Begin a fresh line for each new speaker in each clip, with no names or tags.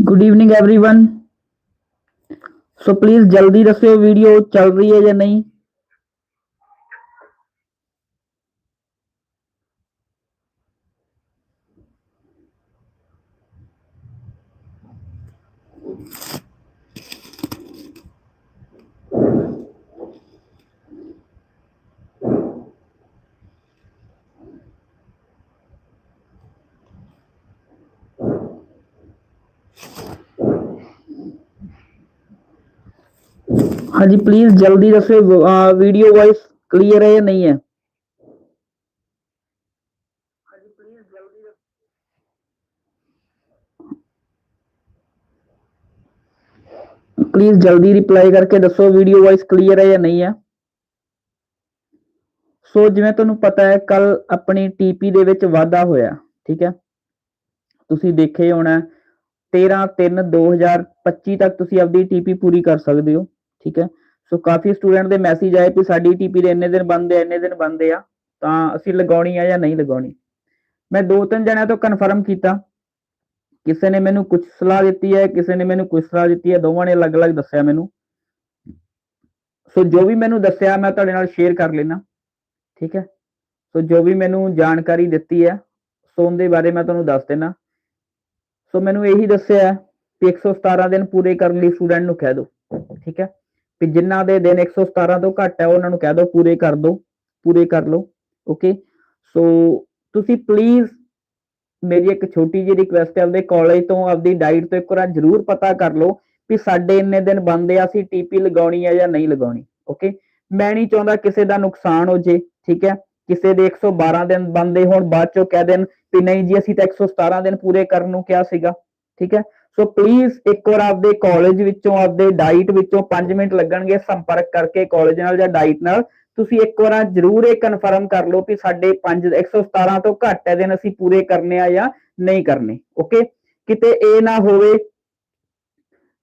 good evening everyone so please ਜਲਦੀ ਦੱਸਿਓ video ਚੱਲ ਰਹੀ ਹੈ ਜਾਂ ਨਹੀਂ ਹਾਂਜੀ ਪਲੀਜ਼ ਜਲਦੀ ਦੱਸਿਓ ਵੀਡੀਓ ਵਾਇਸ ਕਲੀਅਰ ਹੈ ਜਾਂ ਨਹੀਂ ਹੈ? ਹਾਂਜੀ ਪਲੀਜ਼ ਜਲਦੀ ਪਲੀਜ਼ ਜਲਦੀ ਰਿਪਲਾਈ ਕਰਕੇ ਦੱਸੋ ਵੀਡੀਓ ਵਾਇਸ ਕਲੀਅਰ ਹੈ ਜਾਂ ਨਹੀਂ ਹੈ? ਸੋ ਜਿਵੇਂ ਤੁਹਾਨੂੰ ਪਤਾ ਹੈ ਕੱਲ ਆਪਣੀ ਟੀਪੀ ਦੇ ਵਿੱਚ ਵਾਧਾ ਹੋਇਆ ਠੀਕ ਹੈ? ਤੁਸੀਂ ਦੇਖੇ ਹੋਣਾ 13 3 2025 ਤੱਕ ਤੁਸੀਂ ਆਪਦੀ ਟੀਪੀ ਪੂਰੀ ਕਰ ਸਕਦੇ ਹੋ ਠੀਕ ਹੈ? ਸੋ ਕਾਫੀ ਸਟੂਡੈਂਟ ਦੇ ਮੈਸੇਜ ਆਏ ਕਿ ਸਾਡੀ ਟੀਪੀ ਦੇ ਇੰਨੇ ਦਿਨ ਬੰਦ ਹੈ ਇੰਨੇ ਦਿਨ ਬੰਦ ਆ, ਤਾਂ ਅਸੀਂ ਲਗਾਉਣੀ ਆ ਜਾਂ ਨਹੀਂ ਲਗਾਉਣੀ? ਮੈਂ ਦੋ ਤਿੰਨ ਜਣਿਆਂ ਤੋਂ ਕਨਫਰਮ ਕੀਤਾ। ਕਿਸੇ ਨੇ ਮੈਨੂੰ ਕੁਝ ਸਲਾਹ ਦਿੱਤੀ ਹੈ, ਕਿਸੇ ਨੇ ਮੈਨੂੰ ਕੁਝ ਸਲਾਹ ਦਿੱਤੀ ਹੈ, ਦੋਵਾਂ ਨੇ ਅਲੱਗ-ਅਲੱਗ ਦੱਸਿਆ ਮੈਨੂੰ। ਸੋ ਜੋ ਵੀ ਮੈਨੂੰ ਦੱਸਿਆ, ਮੈਂ ਤੁਹਾਡੇ ਨਾਲ ਸ਼ੇਅਰ ਕਰ ਲੈਣਾ ਠੀਕ ਹੈ? ਸੋ ਜੋ ਵੀ ਮੈਨੂੰ ਜਾਣਕਾਰੀ ਦਿੱਤੀ ਹੈ ਸੋ ਉਹਦੇ ਬਾਰੇ ਮੈਂ ਤੁਹਾਨੂੰ ਦੱਸ ਦੇਣਾ ਸੋ ਮੈਨੂੰ ਇਹੀ ਦੱਸਿਆ ਕਿ 117 ਦਿਨ ਪੂਰੇ ਕਰਨ ਲਈ ਸਟੂਡੈਂਟ ਨੂੰ ਕਹਿ ਦਿਓ ਠੀਕ ਹੈ? ਕਿ ਜਿਨ੍ਹਾਂ ਦੇ ਦਿਨ 117 ਤੋਂ ਘੱਟ ਹੈ, ਉਹਨਾਂ ਨੂੰ ਕਹਿ ਦਿਓ ਪੂਰੇ ਕਰ ਦਿਓ ਪੂਰੇ ਕਰ ਲਓ ਓਕੇ ਸੋ ਤੁਸੀਂ ਪਲੀਜ਼ ਮੇਰੀ ਇੱਕ ਛੋਟੀ ਜਿਹੀ ਰਿਕੁਐਸਟ ਹੈ, ਆਪਦੇ ਕਾਲਜ ਤੋਂ, ਆਪਦੀ ਡਾਈਟ ਤੋਂ ਇੱਕ ਵਾਰ ਜ਼ਰੂਰ ਪਤਾ ਕਰ ਲਓ ਕਿ ਸਾਡੇ ਇੰਨੇ ਦਿਨ ਬੰਦੇ ਆ, ਅਸੀਂ ਟੀਪੀ ਲਗਾਉਣੀ ਹੈ ਜਾਂ ਨਹੀਂ ਲਗਾਉਣੀ ਓਕੇ ਮੈਂ ਨਹੀਂ ਚਾਹੁੰਦਾ ਕਿਸੇ ਦਾ ਨੁਕਸਾਨ ਹੋ ਜੇ, ਠੀਕ ਹੈ? ਕਿਸੇ ਦੇ 112 ਦਿਨ ਬੰਦੇ ਹੋਣ, ਬਾਅਦ ਚੋਂ ਕਹਿ ਦੇਣ ਕਿ ਨਹੀਂ ਜੀ, ਅਸੀਂ ਤਾਂ 117 ਦਿਨ ਪੂਰੇ ਕਰਨ ਨੂੰ ਕਿਹਾ ਸੀਗਾ, ਠੀਕ ਹੈ? ਸੋ ਪਲੀਜ਼ ਇੱਕ ਵਾਰ ਆਪਦੇ ਕਾਲਜ ਵਿੱਚੋਂ, ਆਪਦੇ ਡਾਈਟ ਵਿੱਚੋਂ 5 ਮਿੰਟ ਲੱਗਣਗੇ ਸੰਪਰਕ ਕਰਕੇ ਕਾਲਜ ਨਾਲ ਜਾਂ ਡਾਈਟ ਨਾਲ। ਤੁਸੀਂ ਇੱਕ ਵਾਰ ਜ਼ਰੂਰ ਇਹ ਕਨਫਰਮ ਕਰ ਲਓ ਕਿ ਸਾਡੇ 5 117 ਤੋਂ ਘੱਟ ਹੈ ਦਿਨ ਅਸੀਂ ਪੂਰੇ ਕਰਨੇ ਆ ਜਾਂ ਨਹੀਂ ਕਰਨੇ ਓਕੇ ਕਿਤੇ ਇਹ ਨਾ ਹੋਵੇ,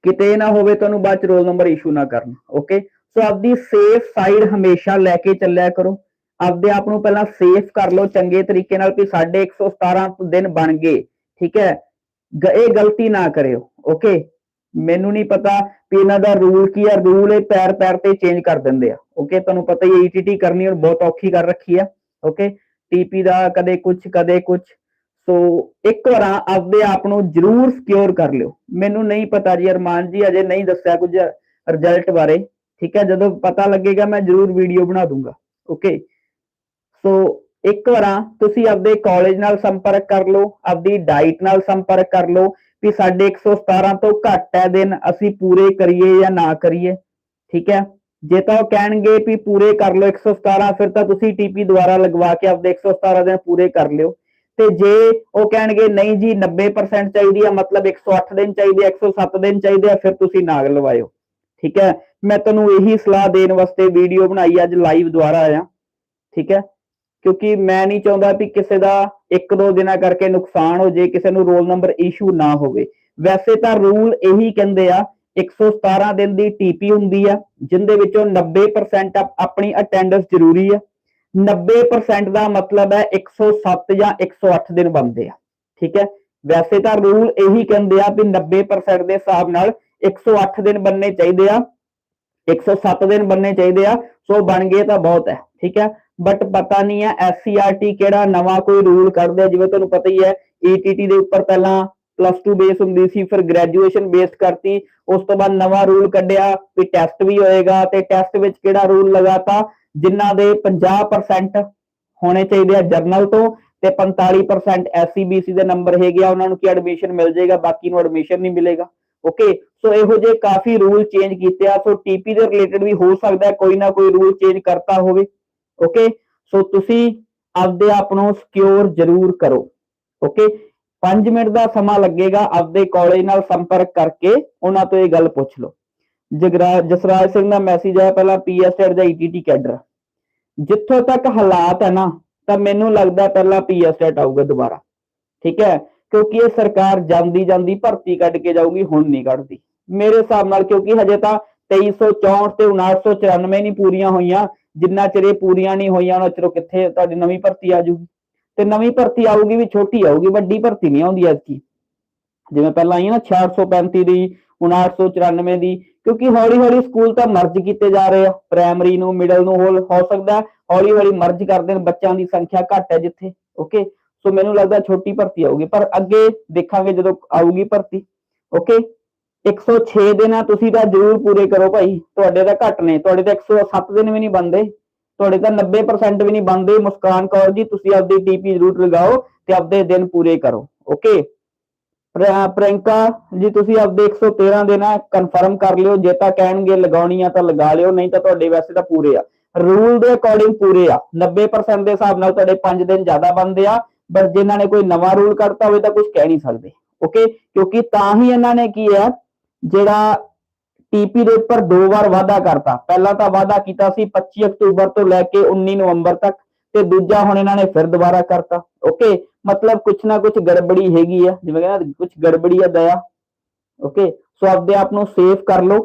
ਕਿਤੇ ਇਹ ਨਾ ਹੋਵੇ ਤੁਹਾਨੂੰ ਬਾਅਦ ਚ ਰੋਲ ਨੰਬਰ ਇਸ਼ੂ ਨਾ ਕਰਨ ਓਕੇ ਸੋ ਆਪਦੀ ਸੇਫ ਸਾਈਡ ਹਮੇਸ਼ਾ ਲੈ ਕੇ ਚੱਲਿਆ ਕਰੋ। ਆਪਦੇ ਆਪ ਨੂੰ ਪਹਿਲਾਂ ਸੇਫ ਕਰ ਲਓ, ਚੰਗੇ ਤਰੀਕੇ ਨਾਲ ਕਿ ਸਾਡੇ 117 ਦਿਨ ਬਣ ਗਏ, ਠੀਕ ਹੈ? ਇਹ ਗਲਤੀ ਨਾ ਕਰਿਓ ਓਕੇ ਮੈਨੂੰ ਨਹੀਂ ਪਤਾ ਕਿ ਇਹਨਾਂ ਦਾ ਰੂਲ ਕੀ ਹੈ ਰੂਲ ਇਹ ਪੈਰ ਪੈਰ ਤੇ ਚੇਂਜ ਕਰ ਦਿੰਦੇ ਆ ਓਕੇ ਤੁਹਾਨੂੰ ਪਤਾ ਹੀ ਈਟੀਟੀ ਕਰਨੀ ਔਰ ਬਹੁਤ ਔਖੀ ਕਰ ਰੱਖੀ ਆ ਓਕੇ ਟੀਪੀ ਦਾ ਕਦੇ ਕੁਝ ਕਦੇ ਕੁਝ ਸੋ ਇੱਕ ਵਾਰ ਆਪਦੇ ਆਪ ਨੂੰ ਜਰੂਰ ਸਿਕਿਉਰ ਕਰ ਲਿਓ। ਮੈਨੂੰ ਨਹੀਂ ਪਤਾ ਜੀ, ਅਰਮਾਨ ਜੀ ਅਜੇ ਨਹੀਂ ਦੱਸਿਆ ਕੁਝ ਰਿਜ਼ਲਟ ਬਾਰੇ, ਠੀਕ ਹੈ? ਜਦੋਂ ਪਤਾ ਲੱਗੇਗਾ, ਮੈਂ ਜਰੂਰ ਵੀਡੀਓ ਬਣਾ ਦੂੰਗਾ ਓਕੇ ਸੋ ਇੱਕ ਵਾਰ ਤੁਸੀਂ ਆਪਦੇ ਕਾਲਜ ਨਾਲ ਸੰਪਰਕ ਕਰ ਲਓ, ਆਪਦੀ ਡਾਈਟ ਨਾਲ ਸੰਪਰਕ ਕਰ ਲਓ ਵੀ ਸਾਡੇ 117 ਤੋਂ ਘੱਟ ਹੈ ਦਿਨ, ਅਸੀਂ ਪੂਰੇ ਕਰੀਏ ਜਾਂ ਨਾ ਕਰੀਏ, ਠੀਕ ਹੈ? ਜੇ ਤਾਂ ਉਹ ਕਹਿਣਗੇ ਵੀ ਪੂਰੇ ਕਰ ਲਓ 117 ਫਿਰ ਤਾਂ ਤੁਸੀਂ ਟੀਪੀ ਦੁਆਰਾ ਲਗਵਾ ਕੇ ਆਪਦੇ 117 ਦਿਨ ਪੂਰੇ ਕਰ ਲਿਓ। ਤੇ ਜੇ ਉਹ ਕਹਿਣਗੇ ਨਹੀਂ ਜੀ 90% ਚਾਹੀਦੀ ਆ, ਮਤਲਬ 108 ਦਿਨ ਚਾਹੀਦੇ 107 ਦਿਨ ਚਾਹੀਦੇ ਆ, ਫਿਰ ਤੁਸੀਂ ਨਾਗ ਲਵਾਇਓ, ਠੀਕ ਹੈ? ਮੈਂ ਤੁਹਾਨੂੰ ਇਹੀ ਸਲਾਹ ਦੇਣ ਵਾਸਤੇ ਵੀਡੀਓ ਬਣਾਈ ਅੱਜ ਲਾਈਵ ਦੁਆਰਾ ਆਇਆ, ਠੀਕ ਹੈ? ਕਿਉਂਕਿ ਮੈਂ ਨਹੀਂ ਚਾਹੁੰਦਾ ਵੀ ਕਿਸੇ ਦਾ ਇੱਕ ਦੋ ਦਿਨਾਂ ਕਰਕੇ ਨੁਕਸਾਨ ਹੋ ਜੇ, ਕਿਸੇ ਨੂੰ ਰੋਲ ਨੰਬਰ ਇਸ਼ੂ ਨਾ ਹੋਵੇ। ਵੈਸੇ ਤਾਂ ਰੂਲ ਇਹੀ ਕਹਿੰਦੇ ਆ 117 ਦਿਨ ਦੀ ਟੀਪੀ ਹੁੰਦੀ ਆ, ਜਿੰਦੇ ਵਿੱਚੋਂ 90% ਆਪਣੀ ਅਟੈਂਡੈਂਸ ਜ਼ਰੂਰੀ ਆ। 90% ਦਾ ਮਤਲਬ ਹੈ 107 ਜਾਂ 108 ਦਿਨ ਬਣਦੇ ਆ। ਠੀਕ ਹੈ? ਵੈਸੇ ਤਾਂ ਰੂਲ ਇਹੀ ਕਹਿੰਦੇ ਆ ਵੀ 90% ਦੇ ਹਿਸਾਬ ਨਾਲ 108 ਦਿਨ ਬੰਨੇ ਚਾਹੀਦੇ ਆ 107 ਦਿਨ ਬੰਨੇ ਚਾਹੀਦੇ ਆ। ਸੋ ਬਣ ਗਏ ਤਾਂ ਬਹੁਤ ਹੈ। ਠੀਕ ਹੈ? ਬਟ ਪਤਾ ਨਹੀਂ ਹੈ ਐਸਸੀਆਰਟੀ ਕਿਹੜਾ ਨਵਾਂ ਕੋਈ ਰੂਲ ਕੱਢਦੇ ਜਿਵੇਂ ਤੁਹਾਨੂੰ ਪਤਾ ਹੀ ਹੈ ਈਟੀਟੀ ਦੇ ਉੱਪਰ ਪਹਿਲਾਂ ਪਲੱਸ 2 ਬੇਸ ਹੁੰਦੀ ਸੀ, ਫਿਰ ਗ੍ਰੈਜੂਏਸ਼ਨ ਬੇਸਡ ਕਰਤੀ। ਉਸ ਤੋਂ ਬਾਅਦ ਨਵਾਂ ਰੂਲ ਕੱਢਿਆ ਵੀ ਟੈਸਟ ਵੀ ਹੋਏਗਾ ਤੇ ਟੈਸਟ ਵਿੱਚ ਕਿਹੜਾ ਰੂਲ ਲਗਾਤਾ? ਜਿਨ੍ਹਾਂ ਦੇ 50% ਹੋਣੇ ਚਾਹੀਦੇ ਆ ਜਰਨਲ ਤੋਂ ਤੇ 45% ਐਸਸੀਬੀਸੀ ਦੇ ਨੰਬਰ ਹੈਗੇ ਆ, ਉਹਨਾਂ ਨੂੰ ਕੀ ਐਡਮਿਸ਼ਨ ਮਿਲ ਜਾਏਗਾ? ਬਾਕੀ ਨੂੰ ਐਡਮਿਸ਼ਨ ਨਹੀਂ ਮਿਲੇਗਾ। ਓਕੇ ਸੋ ਇਹੋ ਜਿਹੇ ਕਾਫੀ ਰੂਲ ਚੇਂਜ ਕੀਤੇ ਆ। ਸੋ ਟੀਪੀ ਦੇ ਰਿਲੇਟਡ ਵੀ ਹੋ ਸਕਦਾ ਕੋਈ ਨਾ ਕੋਈ ਰੂਲ ਚੇਂਜ ਕਰਤਾ ਹੋਵੇ। ਓਕੇ ਸੋ ਤੁਸੀਂ ਆਪਦੇ ਆਪ ਨੂੰ ਸਿਕਿਉਰ ਜ਼ਰੂਰ ਕਰੋ। ਓਕੇ 5 ਮਿੰਟ ਦਾ ਸਮਾਂ ਲੱਗੇਗਾ ਆਪਦੇ ਕਾਲਜ ਨਾਲ ਸੰਪਰਕ ਕਰਕੇ ਉਹਨਾਂ ਤੋਂ ਇਹ ਗੱਲ ਪੁੱਛ ਲਓ। ਜਗਰਾ, ਜਸਰਾਜ ਸਿੰਘ ਦਾ ਮੈਸੇਜ ਆਇਆ ਪਹਿਲਾਂ ਪੀਐਸਟਰ ਜਾਂ ਈਟੀਟੀ ਕੈਡਰ ਜਿੱਥੋਂ ਤੱਕ ਹਾਲਾਤ ਹੈ ਨਾ, ਤਾਂ ਮੈਨੂੰ ਲੱਗਦਾ ਪਹਿਲਾਂ ਪੀਐਸਟਰ ਆਊਗਾ ਦੁਬਾਰਾ। ਠੀਕ ਹੈ? ਕਿਉਂਕਿ ਇਹ ਸਰਕਾਰ ਜਾਂਦੀ ਜਾਂਦੀ ਭਰਤੀ ਕੱਢ ਕੇ ਜਾਊਗੀ, ਹੁਣ ਨਹੀਂ ਕੱਢਦੀ। ਮੇਰੇ ਹਿਸਾਬ ਨਾਲ ਕਿਉਂਕਿ ਹਜੇ ਤਾਂ 2364 ਤੇ 5994 ਨਹੀਂ ਪੂਰੀਆਂ ਹੋਈਆਂ ਜਿੰਨਾ ਚਿਰ ਇਹ ਪੂਰੀਆਂ ਨਹੀਂ ਹੋਈਆਂ, ਉਹਨਾਂ ਚਿਰ ਕਿੱਥੇ ਤੁਹਾਡੀ ਨਵੀਂ ਭਰਤੀ ਆ ਜੂਗੀ ਤੇ ਨਵੀਂ ਭਰਤੀ ਆਊਗੀ ਵੀ ਛੋਟੀ ਆਊਗੀ, ਵੱਡੀ ਭਰਤੀ ਨਹੀਂ ਆਉਂਦੀ ਐਤਕੀ। ਜਿਵੇਂ ਪਹਿਲਾਂ ਆਈ ਨਾ 635 ਦੀ 5994 ਦੀ, ਕਿਉਂਕਿ ਹੌਲੀ ਹੌਲੀ ਸਕੂਲ ਤਾਂ ਮਰਜ ਕੀਤੇ ਜਾ ਰਹੇ ਆ। ਪ੍ਰਾਇਮਰੀ ਨੂੰ, ਮਿਡਲ ਨੂੰ ਹੋਲ ਹੋ ਸਕਦਾ ਹੌਲੀ ਹੌਲੀ ਮਰਜ ਕਰਦੇ ਨੇ, ਬੱਚਿਆਂ ਦੀ ਸੰਖਿਆ ਘੱਟ ਹੈ ਜਿੱਥੇ, ਓਕੇ? ਸੋ ਮੈਨੂੰ ਲੱਗਦਾ ਛੋਟੀ ਭਰਤੀ ਆਊਗੀ, ਪਰ ਅੱਗੇ ਦੇਖਾਂਗੇ ਜਦੋਂ ਆਊਗੀ ਭਰਤੀ, ਓਕੇ? 106 ਦਿਨ ਆ, ਤੁਸੀਂ ਤਾਂ ਜ਼ਰੂਰ ਪੂਰੇ ਕਰੋ ਭਾਈ। ਤੁਹਾਡੇ ਤਾਂ ਘੱਟ ਨੇ, ਤੁਹਾਡੇ ਤਾਂ 107 ਦਿਨ ਵੀ ਨਹੀਂ ਬੰਦੇ ਤੁਹਾਡੇ ਤਾਂ 90% ਵੀ ਨਹੀਂ ਬੰਦੇ ਮੁਸਕਾਨ ਕੌਰ ਜੀ, ਤੁਸੀਂ ਆਪਦੀ ਟੀਪੀ ਜ਼ਰੂਰ ਲਗਾਓ ਤੇ ਆਪਦੇ ਦਿਨ ਪੂਰੇ ਕਰੋ। ਓਕੇ? ਪ੍ਰਿੰਕਾ ਜੀ, ਤੁਸੀਂ ਆਪਦੇ 113 ਦਿਨ ਆ ਕਨਫਰਮ ਕਰ ਲਿਓ। ਜੇ ਤਾਂ ਕਹਿਣਗੇ ਲਗਾਉਣੀ ਆ ਤਾਂ ਲਗਾ ਲਿਓ, ਨਹੀਂ ਤਾਂ ਤੁਹਾਡੇ ਵੈਸੇ ਤਾਂ ਪੂਰੇ ਆ। ਰੂਲ ਦੇ ਅਕੋਰਡਿੰਗ ਪੂਰੇ ਆ। 90% ਦੇ ਹਿਸਾਬ ਨਾਲ ਤੁਹਾਡੇ 5 ਦਿਨ ਜ਼ਿਆਦਾ ਬੰਦੇ ਆ। ਬਟ ਜਿਨ੍ਹਾਂ ਨੇ ਕੋਈ ਨਵਾਂ ਰੂਲ ਕਰਤਾ ਹੋਵੇ ਤਾਂ ਕੁਝ ਕਹਿ ਨਹੀਂ ਸਕਦੇ। ਓਕੇ? ਕਿਉਂਕਿ ਤਾਂ ਹੀ ਇਹਨਾਂ ਨੇ ਕੀ ਹੈ ਜਿਹੜਾ ਟੀਪੀ ਦੇ ਉੱਪਰ ਦੋ ਵਾਰ ਵਾਅਦਾ ਕਰਤਾ। ਪਹਿਲਾਂ ਤਾਂ ਵਾਅਦਾ ਕੀਤਾ ਸੀ 25 ਅਕਤੂਬਰ ਤੋਂ ਲੈ ਕੇ 19 ਨਵੰਬਰ ਤੱਕ ਤੇ ਦੂਜਾ ਹੁਣ ਇਹਨਾਂ ਨੇ ਫਿਰ ਦੁਬਾਰਾ ਕਰਤਾ। ਓਕੇ ਮਤਲਬ ਕੁਛ ਨਾ ਕੁਛ ਗੜਬੜੀ ਹੈਗੀ ਆ। ਜਿਵੇਂ ਕਹਿੰਦਾ ਕੁਛ ਗੜਬੜੀ ਆ ਦਇਆ। ਓਕੇ ਸੋ ਆਪਦੇ ਆਪ ਨੂੰ ਸੇਫ ਕਰ ਲਓ।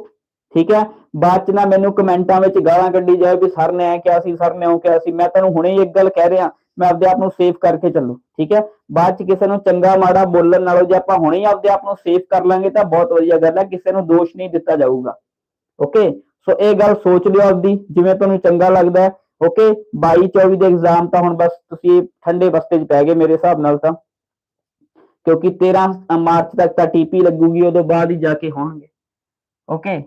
ਠੀਕ ਹੈ? ਬਾਅਦ ਚ ਨਾ ਮੈਨੂੰ ਕਮੈਂਟਾਂ ਵਿੱਚ ਗਾਲਾਂ ਕੱਢੀ ਜਾਏ ਵੀ ਸਰ ਨੇ ਐ ਕਿਹਾ ਸੀ, ਸਰ ਨੇ ਉਹ ਕਿਹਾ ਸੀ। ਮੈਂ ਤੁਹਾਨੂੰ ਹੁਣੇ ਹੀ ਇੱਕ ਗੱਲ ਕਹਿ ਰਿਹਾ। ਮੈਂ ਆਪਦੇ ਆਪ ਨੂੰ ਸੇਫ ਕਰਕੇ ਚੱਲੂ। ਠੀਕ ਹੈ? ਬਾਅਦ ਚ ਕਿਸੇ ਨੂੰ ਚੰਗਾ ਮਾੜਾ ਬੋਲਣ ਨਾਲੋਂ ਜੇ ਆਪਾਂ ਹੁਣੇ ਹੀ ਆਪਦੇ ਆਪ ਨੂੰ ਸੇਫ ਕਰ ਲਾਂਗੇ ਤਾਂ ਬਹੁਤ ਵਧੀਆ ਗੱਲ ਹੈ, ਕਿਸੇ ਨੂੰ ਦੋਸ਼ ਨਹੀਂ ਦਿੱਤਾ ਜਾਊਗਾ। ਓਕੇ ਸੋ ਇਹ ਗੱਲ ਸੋਚ ਲਿਓ ਆਪਦੀ, ਜਿਵੇਂ ਤੁਹਾਨੂੰ ਚੰਗਾ ਲੱਗਦਾ ਹੈ। ਓਕੇ 22 24 ਦੇ ਐਗਜ਼ਾਮ ਤਾਂ ਹੁਣ ਬਸ ਤੁਸੀਂ ਠੰਡੇ ਬਸਤੇ 'ਚ ਪੈ ਗਏ ਮੇਰੇ ਹਿਸਾਬ ਨਾਲ ਤਾਂ। ਕਿਉਂਕਿ 13 ਮਾਰਚ ਤੱਕ ਤਾਂ ਟੀਪੀ ਲੱਗੂਗੀ, ਉਦੋਂ ਬਾਅਦ ਹੀ ਜਾ ਕੇ ਹੋਣਗੇ। ਓਕੇ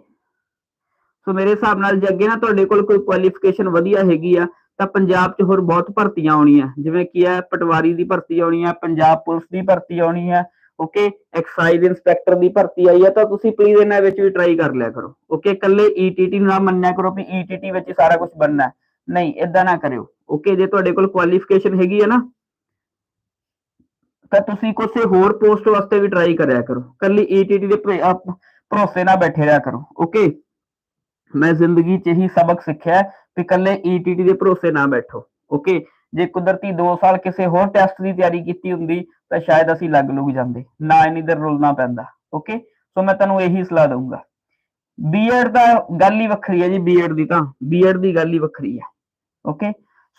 ਸੋ ਮੇਰੇ ਹਿਸਾਬ ਨਾਲ ਜੇ ਅੱਗੇ ਨਾ ਤੁਹਾਡੇ ਕੋਲ ਕੋਈ ਕੁਆਲੀਫਿਕੇਸ਼ਨ ਵਧੀਆ ਹੈਗੀ ਆ ਤਾਂ ਪੰਜਾਬ 'ਚ ਹੋਰ ਬਹੁਤ ਭਰਤੀਆਂ ਆਉਣੀਆਂ। ਜਿਵੇਂ ਕੀ ਹੈ, ਪਟਵਾਰੀ ਦੀ ਭਰਤੀ ਆਉਣੀ ਹੈ, ਪੰਜਾਬ ਪੁਲਿਸ ਦੀ ਭਰਤੀ ਆਉਣੀ ਹੈ ਓਕੇ ਐਕਸਾਈਜ਼ ਇਨਸਪੈਕਟਰ ਦੀ ਭਰਤੀ ਆਈ ਹੈ, ਤਾਂ ਤੁਸੀਂ ਪਲੀਜ਼ ਇਹਨਾਂ ਵਿੱਚ ਵੀ ਟਰਾਈ ਕਰ ਲਿਆ ਕਰੋ। ਓਕੇ ਇਕੱਲੇ ਈਟੀਟੀ ਨੂੰ ਨਾ ਮੰਨਿਆ ਕਰੋ ਵੀ ਈਟੀਟੀ ਵਿੱਚ ਹੀ ਸਾਰਾ ਕੁਝ ਬਣਨਾ ਨਹੀਂ ਇਦਾਂ ਨਾ ਕਰਿਓ। ਓਕੇ ਜੇ ਤੁਹਾਡੇ ਕੋਲ ਕੁਆਲੀਫਿਕੇਸ਼ਨ ਹੈਗੀ ਹੈ ਨਾ, ਤਾਂ ਤੁਸੀਂ ਕਿਸੇ ਹੋਰ ਪੋਸਟ ਵਾਸਤੇ ਵੀ ਟਰਾਈ ਕਰਿਆ ਕਰੋ। ਕੱਲੀ ਈਟੀਟੀ ਦੇ ਭਰੋਸੇ ਨਾ ਬੈਠੇ ਰਿਹਾ ਕਰੋ। ਓਕੇ ਮੈਂ ਜ਼ਿੰਦਗੀ 'ਚ ਹੀ ਸਬਕ ਸਿੱਖਿਆ ਵੀ ਕੱਲੇ ਈਟੀਟੀ ਦੇ ਭਰੋਸੇ ਨਾ ਬੈਠੋ ਓਕੇ ਜੇ ਕੁਦਰਤੀ 2 ਸਾਲ ਕਿਸੇ ਹੋਰ ਟੈਸਟ ਦੀ ਤਿਆਰੀ ਕੀਤੀ ਹੁੰਦੀ, ਤਾਂ ਸ਼ਾਇਦ ਅਸੀਂ ਲੱਗ ਲੁਗ ਜਾਂਦੇ, ਨਾ ਇਨੀ ਦਰ ਰੁਲਣਾ ਪੈਂਦਾ ਓਕੇ ਸੋ ਮੈਂ ਤੁਹਾਨੂੰ ਇਹੀ ਸਲਾਹ ਦਊਂਗਾ। ਬੀਐਡ ਦਾ ਗੱਲ ਹੀ ਵੱਖਰੀ ਹੈ ਜੀ ਬੀਐਡ ਦੀ ਤਾਂ ਬੀਐਡ ਦੀ ਗੱਲ ਹੀ ਵੱਖਰੀ ਹੈ ਓਕੇ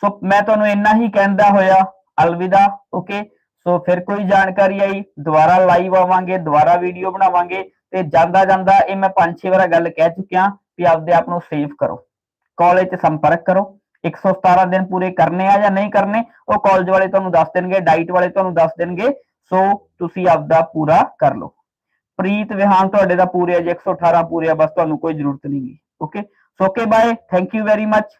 ਸੋ ਮੈਂ ਤੁਹਾਨੂੰ ਇੰਨਾ ਹੀ ਕਹਿੰਦਾ ਹੋਇਆ, ਅਲਵਿਦਾ ਓਕੇ ਸੋ ਫਿਰ ਕੋਈ ਜਾਣਕਾਰੀ ਆਈ, ਦੁਬਾਰਾ ਲਾਈਵ ਆਵਾਂਗੇ, ਦੁਬਾਰਾ ਵੀਡੀਓ ਬਣਾਵਾਂਗੇ, ਤੇ ਜਾਂਦਾ ਜਾਂਦਾ ਇਹ ਮੈਂ ਪੰਜ ਛੇ ਵਾਰ ਗੱਲ ਕਹਿ ਚੁੱਕਿਆ ਵੀ ਆਪਦੇ ਆਪ ਨੂੰ ਸੇਵ ਕਰੋ। ਕਾਲਜ 'ਚ ਸੰਪਰਕ ਕਰੋ। 117 ਦਿਨ ਪੂਰੇ ਕਰਨੇ ਆ ਜਾਂ ਨਹੀਂ ਕਰਨੇ, ਉਹ ਕਾਲਜ ਵਾਲੇ ਤੁਹਾਨੂੰ ਦੱਸ ਦੇਣਗੇ ਡਾਈਟ ਵਾਲੇ ਤੁਹਾਨੂੰ ਦੱਸ ਦੇਣਗੇ। ਸੋ ਤੁਸੀਂ ਆਪਦਾ ਪੂਰਾ ਕਰ ਲਓ। ਪ੍ਰੀਤ ਵਿਹਾਨ ਤੁਹਾਡੇ ਦਾ ਪੂਰੇ ਆ ਜੀ 118 ਪੂਰੇ ਆ, ਬਸ ਤੁਹਾਨੂੰ ਕੋਈ ਜ਼ਰੂਰਤ ਨਹੀਂ ਗੀ। Okay so okay bye thank you very much